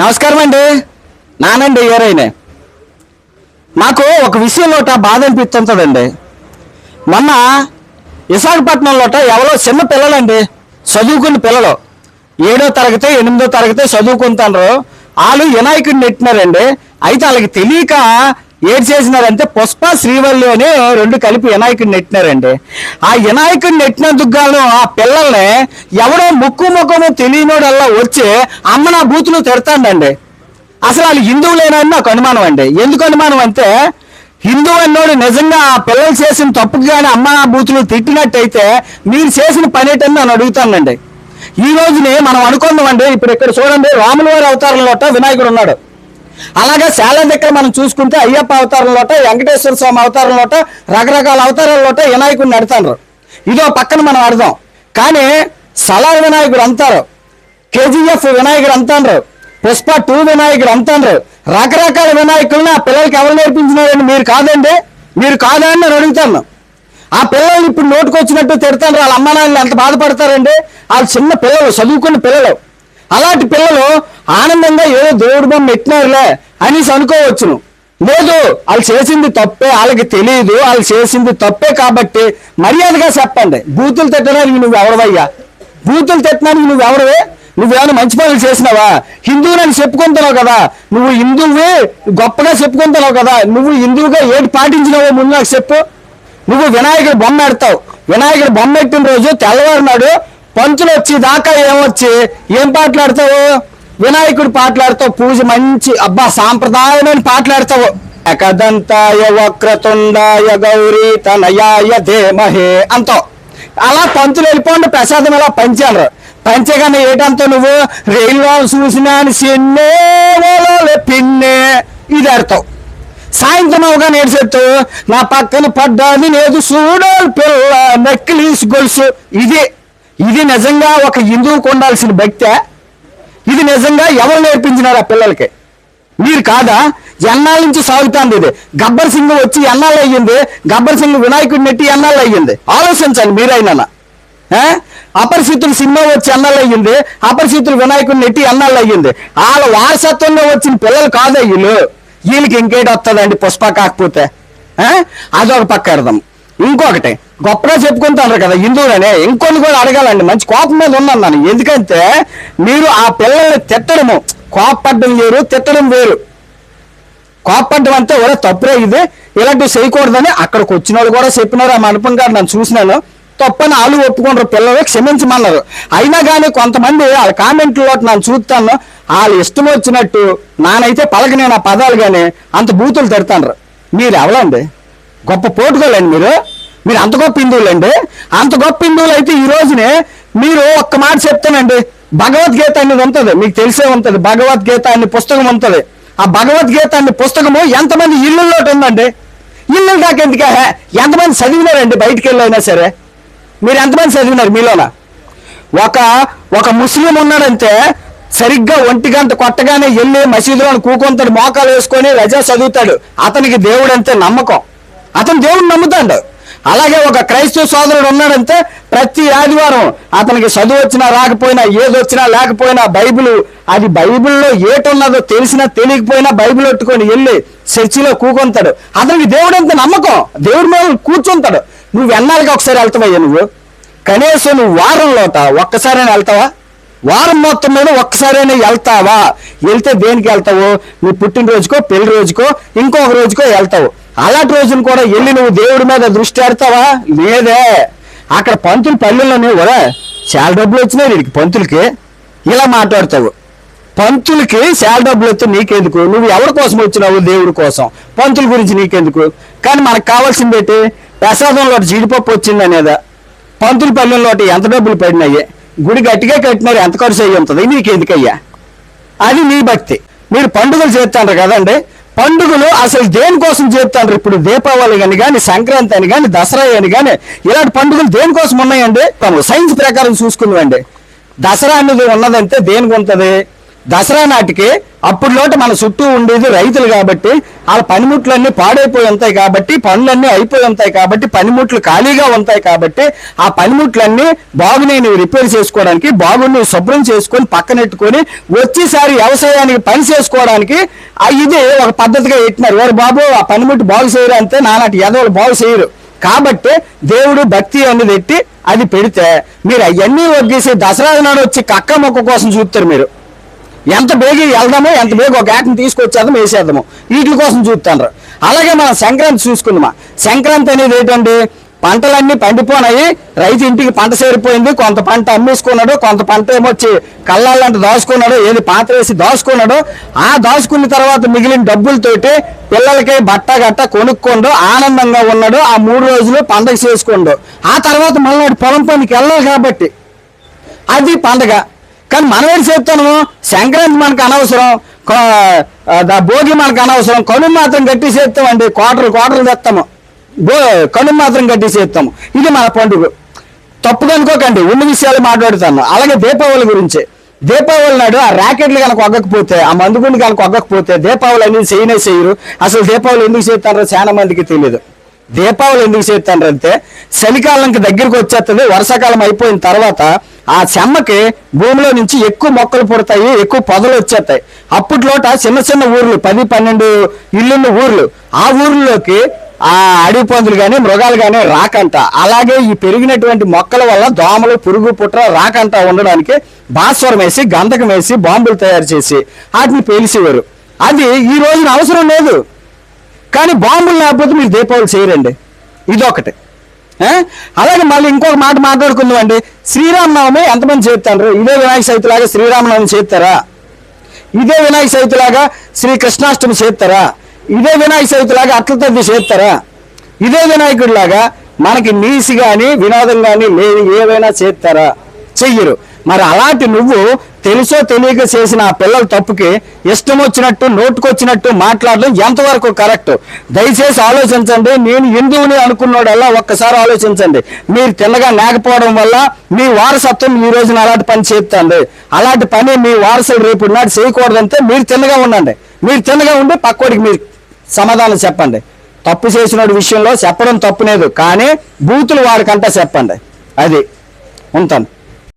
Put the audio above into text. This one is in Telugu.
నమస్కారం అండి. నానండి ఎవరైనా. నాకు ఒక విషయంలోట బాధ అనిపిస్తుంటుందండి మొన్న విశాఖపట్నంలోట ఎవరో చిన్న పిల్లలండి చదువుకున్న పిల్లలు. ఏడో తరగతి ఎనిమిదో తరగతి చదువుకుంటారు వాళ్ళు వినాయకుడిని నెట్టినారండి అయితే వాళ్ళకి తెలియక ఏం చేసినారంటే పుష్ప శ్రీవల్లి అని రెండు కలిపి వినాయకుడిని నెట్టినారండి. ఆ వినాయకుడిని నెట్టినందుకు గాను ఆ పిల్లల్ని ఎవడో ముక్కు ముఖము తెలియనోడల్లా వచ్చి అమ్మ నా బూతులు తిడతాండండి. అసలు వాళ్ళు హిందువులేనని నాకు అనుమానం అండి. ఎందుకు అనుమానం అంటే హిందూ అన్నోడు నిజంగా ఆ పిల్లలు చేసిన తప్పుకు కానీ అమ్మ నా బూతులు తిట్టినట్టయితే మీరు చేసిన పని ఏంటని నేను అడుగుతానండి. ఈ రోజుని మనం అనుకుందామండి ఇప్పుడు ఇక్కడ చూడండి రాముల వారి అవతారంలోట వినాయకుడు ఉన్నాడు. అలాగే శాల దగ్గర మనం చూసుకుంటే అయ్యప్ప అవతారంలోట వెంకటేశ్వర స్వామి అవతారంలోట రకరకాల అవతారాల్లోట వినాయకుడిని నడతారు ఇదో పక్కన మనం అర్థం కానీ సలార్ వినాయకుడు అంటారు కేజీఎఫ్ వినాయకుడు అంటారు పుష్ప టూ వినాయకుడు అంటారు రకరకాల వినాయకులను ఆ పిల్లలకి ఎవరు నేర్పించినారండి మీరు కాదండి? మీరు కాదా అని నేను అడుగుతాను. ఆ పిల్లల్ని ఇప్పుడు నోటుకొచ్చినట్టు తిడతాను వాళ్ళ అమ్మ నాన్నలు ఎంత బాధపడతారండి? వాళ్ళు చిన్న పిల్లలు చదువుకున్న పిల్లలు. అలాంటి పిల్లలు ఆనందంగా ఏదో దేవుడి బొమ్మ ఎట్టినారులే అనేసి అనుకోవచ్చును లేదు వాళ్ళు చేసింది తప్పే వాళ్ళకి తెలియదు వాళ్ళు చేసింది తప్పే కాబట్టి మర్యాదగా చెప్పండి. బూతులు తిట్టడానికి నువ్వు ఎవడవయ్యా? బూతులు తిట్టడానికి నువ్వు ఎవడవే? నువ్వేమైనా మంచి పనులు చేసినావా? హిందువులని చెప్పుకుంటున్నావు కదా. నువ్వు హిందువు గొప్పగా చెప్పుకుంటున్నావు కదా. నువ్వు హిందువుగా ఏది పాటించినావో ముందు నాకు చెప్పు. నువ్వు వినాయకుడు బొమ్మ పెడతావు. వినాయకుడు బొమ్మ ఎట్టిన రోజు తెల్లవారినాడు పంచులు వచ్చి దాకా ఏమొచ్చి? ఏం పాటలాడతావు? వినాయకుడు పాటలాడతావు పూజ మంచి అబ్బా సాంప్రదాయమైన పాటలాడతావు. ఏకదంతాయ వక్రతుండాయ గౌరీ తనయాయ ధేమహే అంటావు. అలా పంచులు వెళ్ళిపోండి ప్రసాదం ఎలా పంచారు. పంచగానే ఏటంతో నువ్వు? రైల్లో చూసినా సిన్నే పిన్నే ఇది ఆడతావు సాయంత్రం అవగా నేర్చెత్తు నా పక్కన పడ్డాది లేదు చూడాలి పిల్ల నెక్లీస్ గొలుసు. ఇది ఇది నిజంగా ఒక హిందువుకు ఉండాల్సిన భక్తే? ఇది నిజంగా ఎవరు నేర్పించినారు ఆ పిల్లలకి? మీరు కాదా? ఎన్నాళ్ళ నుంచి సాగుతాంది ఇది? గబ్బర్ సింగ్ వచ్చి ఎన్నాళ్ళు అయ్యింది? గబ్బర్ సింగ్ వినాయకుడిని నెట్టి ఎన్నాళ్ళు అయ్యింది? ఆలోచించండి మీరైనా. ఆ? అపరిచితులు సినిమా వచ్చి ఎన్నాళ్ళు అయ్యింది? అపరిచితులు వినాయకుడిని నెట్టి ఎన్నాళ్ళు అయ్యింది? వాళ్ళ వారసత్వంలో వచ్చిన పిల్లలు కాదా వీళ్ళు? వీళ్ళకి ఇంకేటి వస్తుందండి పుష్ప కాకపోతే? అదొక పక్క అర్థం. ఇంకొకటి గొప్పగా చెప్పుకుంటారు కదా హిందువులనే. ఇంకొన్ని కూడా అడగాలండి మంచి కోపం మీద ఉన్నాను నేను. ఎందుకంటే మీరు ఆ పిల్లల్ని తిట్టడము కోపపడ్డం వేరు తిట్టడం వేరు. కోపడ్డం అంటే ఒరే తప్పురే ఇది ఇలాంటివి చేయకూడదని అక్కడికి వచ్చిన వాళ్ళు కూడా చెప్పినారు. ఆ మండపం గారు నన్ను చూసినాను. తప్పని వాళ్ళు ఒప్పుకుంటారు పిల్లలు క్షమించమన్నారు. అయినా కానీ కొంతమంది వాళ్ళ కామెంట్లో నన్ను చూస్తాను. వాళ్ళు ఇష్టం వచ్చినట్టు నానైతే పలకనే నా పదాలు కానీ అంత బూతులు తిడతాను మీరు ఎవరండి? గొప్ప పోటుకోలేండి మీరు? మీరు అంత గొప్ప హిందువులండి అంత గొప్ప హిందువులు అయితే ఈ రోజునే మీరు ఒక్క మాట చెప్తానండి. భగవద్గీత అనేది ఉంటుంది. మీకు తెలిసే ఉంటుంది. భగవద్గీత అనే పుస్తకం ఉంటుంది. ఆ భగవద్గీత అనే పుస్తకము ఎంతమంది ఇళ్ళల్లో ఉందండి? ఇల్లు దాకా ఎందుకే? ఎంతమంది చదివినారండి బయటికి వెళ్ళైనా సరే? మీరు ఎంతమంది చదివినారు మీలోన? ఒక ఒక ముస్లిం ఉన్నాడంటే సరిగ్గా ఒంటి గంట కొట్టగానే వెళ్ళి మసీదులో కూకుంటాడు మోకాలు వేసుకొని రజా చదువుతాడు. అతనికి దేవుడు అంతే నమ్మకం. అతను దేవుడు నమ్ముతాడు. అలాగే ఒక క్రైస్తవ సోదరుడు ఉన్నాడంటే ప్రతి ఆదివారం అతనికి చదువు వచ్చినా రాకపోయినా ఏదొచ్చినా లేకపోయినా బైబిల్ అది బైబిల్లో ఏటున్నదో తెలిసినా తెలియకపోయినా బైబిల్ పెట్టుకొని వెళ్ళి చర్చిలో కూకొంతాడు అతనికి దేవుడు ఎంత నమ్మకం? దేవుడి మీద కూర్చుంటాడు. నువ్వు ఎన్నాళ్ళకి ఒకసారి వెళ్తావయ్యా నువ్వు? కనీసం నువ్వు వారంలోట ఒక్కసారైనా వెళ్తావా? వారం మొత్తం మీద ఒక్కసారైనా వెళ్తావా? వెళ్తే దేనికి వెళ్తావు? నీ పుట్టినరోజుకో పెళ్ళి రోజుకో ఇంకొక రోజుకో వెళ్తావు. అలాంటి రోజులు కూడా వెళ్ళి నువ్వు దేవుడి మీద దృష్టి పెడతావా? లేదే. అక్కడ పంతులు పల్లెల్లోనే కూడా చాలా డబ్బులు వచ్చినాయి వీడికి పంతులకి. ఇలా మాట్లాడతావు. పంతులకి చాలా డబ్బులు వస్తే నీకెందుకు? నువ్వు ఎవరి కోసం వచ్చినావు? దేవుడి కోసం. పంతుల గురించి నీకెందుకు? కానీ మనకు కావాల్సింది ఏంటి? ప్రసాదంలో జీడిపప్పు వచ్చింది అనేది? పంతుల పల్లెల్లో ఎంత డబ్బులు పడినాయి? గుడి గట్టిగా కట్టినారు ఎంత ఖర్చు అయ్యి ఉంటుంది? నీకెందుకయ్యా? అది నీ భక్తి. మీరు పండుగలు చేస్తాండ్రు కదండి. పండుగలు అసలు దేనికోసం చేస్తాండ్రు ఇప్పుడు దీపావళి అని కానీ సంక్రాంతి అని కానీ దసరా అని కానీ ఇలాంటి పండుగలు దేనికోసం ఉన్నాయండి? సైన్స్ ప్రకారం చూసుకుందామండి. దసరా అనేది ఉన్నదంటే దేనికి ఉంటుంది? దసరా నాటికి అప్పుడులోట మన చుట్టూ ఉండేది రైతులు కాబట్టి వాళ్ళ పనిముట్లన్నీ పాడైపోయి ఉంటాయి కాబట్టి పనులన్నీ అయిపోయి ఉంటాయి కాబట్టి పనిముట్లు ఖాళీగా ఉంటాయి కాబట్టి ఆ పనిముట్లన్నీ బాగునేవి రిపేర్ చేసుకోవడానికి బాగుని శుభ్రం చేసుకొని పక్కనెట్టుకొని వచ్చేసారి వ్యవసాయానికి పని చేసుకోవడానికి ఆ ఇది ఒక పద్ధతిగా పెట్టినారు. వారు బాబు ఆ పనిముట్టు బాగు చేయరు? అంతే నానాటి ఎదవలు బాగు చేయరు. కాబట్టి దేవుడు భక్తి అనేది పెట్టి అది పెడితే మీరు అవన్నీ వగ్గేసి దసరా నాడు వచ్చి కక్క మొక్క కోసం చూస్తారు మీరు. ఎంత బేగి వెళ్దామో ఎంత బేగి ఒక యాక్ని తీసుకొచ్చేద్దాం వేసేద్దాము. వీటి కోసం చూస్తాను అలాగే మనం సంక్రాంతి చూసుకుందామా. సంక్రాంతి అనేది ఏంటండి? పంటలన్నీ పండిపోనాయి. రైతు ఇంటికి పంట చేరిపోయింది కొంత పంట అమ్మేసుకున్నాడు కొంత పంట ఏమొచ్చి కళ్ళాలంటే దాచుకున్నాడు ఏది పాత్ర వేసి దాచుకున్నాడు. ఆ దాచుకున్న తర్వాత మిగిలిన డబ్బులతోటి పిల్లలకి బట్ట గట్ట కొనుక్కోండు ఆనందంగా ఉన్నాడు. ఆ మూడు రోజులు పండగ చేసుకోండు. ఆ తర్వాత మళ్ళీ పొలం పనికి వెళ్ళాలి కాబట్టి. అది పండగ. కానీ మనం ఏం చెప్తాను సంక్రాంతి మనకు అనవసరం. భోగి మనకు అనవసరం. కనుమ మాత్రం గట్టి చేస్తామండి. కోటలు కోటలు తెస్తాము. బో కనుమ మాత్రం గట్టి చేస్తాము. ఇది మన పండుగ. తప్పుగా అనుకోకండి. ఉన్న విషయాలు మాట్లాడుతాను. అలాగే దీపావళి గురించి. దీపావళి నాడు ఆ ర్యాకెట్లు కనుక ఒగ్గకపోతే ఆ మందుగుండు కనుక ఒగ్గకపోతే దీపావళి అనేది చేయనే చేయరు. అసలు దీపావళి ఎందుకు చేస్తారో చాలా మందికి తెలియదు దీపావళి ఎందుకు చేస్తారంటే చలికాలంకి దగ్గరికి వచ్చేస్తుంది వర్షాకాలం అయిపోయిన తర్వాత ఆ చెమ్మకి భూమిలో నుంచి ఎక్కువ మొక్కలు పుడతాయి ఎక్కువ పొదలు వచ్చేస్తాయి. అప్పట్లోట చిన్న చిన్న ఊర్లు పది పన్నెండు ఇల్లున్న ఊర్లు ఆ ఊర్లోకి ఆ అడవి పందులు కానీ మృగాలు కానీ రాకంట. అలాగే ఈ పెరిగినటువంటి మొక్కల వల్ల దోమలు పురుగు పుట్ర రాకంట ఉండడానికి భాస్వరం వేసి గంధకం వేసి బాంబులు తయారు చేసి వాటిని పేల్చేవారు అది ఈ రోజున అవసరం లేదు. కానీ బాంబులు లేకపోతే మీరు దీపావళి చేయరండి. ఇదొకటి. అలాగే మళ్ళీ ఇంకొక మాట మాట్లాడుకుందాం అండి శ్రీరామనవమి ఎంతమంది చేస్తారు? ఇదే వినాయక చవితిలాగా శ్రీరామనవమి చేస్తారా? ఇదే వినాయక చవితిలాగా శ్రీ కృష్ణాష్టమి చేస్తారా? ఇదే వినాయక చవితిలాగా లాగా అట్లతద్ది చేస్తారా? ఇదే వినాయకుడిలాగా మనకి నీసి కానీ వినోదం కానీ లేని ఏవైనా చేస్తారా? చెయ్యరు. మరి అలాంటి నువ్వు తెలుసో తెలియక చేసిన ఆ పిల్లల తప్పుకి ఇష్టం వచ్చినట్టు నోటుకొచ్చినట్టు మాట్లాడడం ఎంతవరకు కరెక్ట్? దయచేసి ఆలోచించండి. నేను హిందువుని అనుకున్నోడల్లా ఒక్కసారి ఆలోచించండి. మీరు తిన్నగా లేకపోవడం వల్ల మీ వారసత్వం ఈ రోజున అలాంటి పని చేస్తుంది. అలాంటి పని మీ వారసులు రేపు నాడు చేయకూడదంటే మీరు తిన్నగా ఉండండి. మీరు తిన్నగా ఉండి పక్కోడికి మీరు సమాధానం చెప్పండి. తప్పు చేసిన విషయంలో చెప్పడం తప్పులేదు కానీ బూతులు వాడికంటా చెప్పండి. అది. ఉంటాను.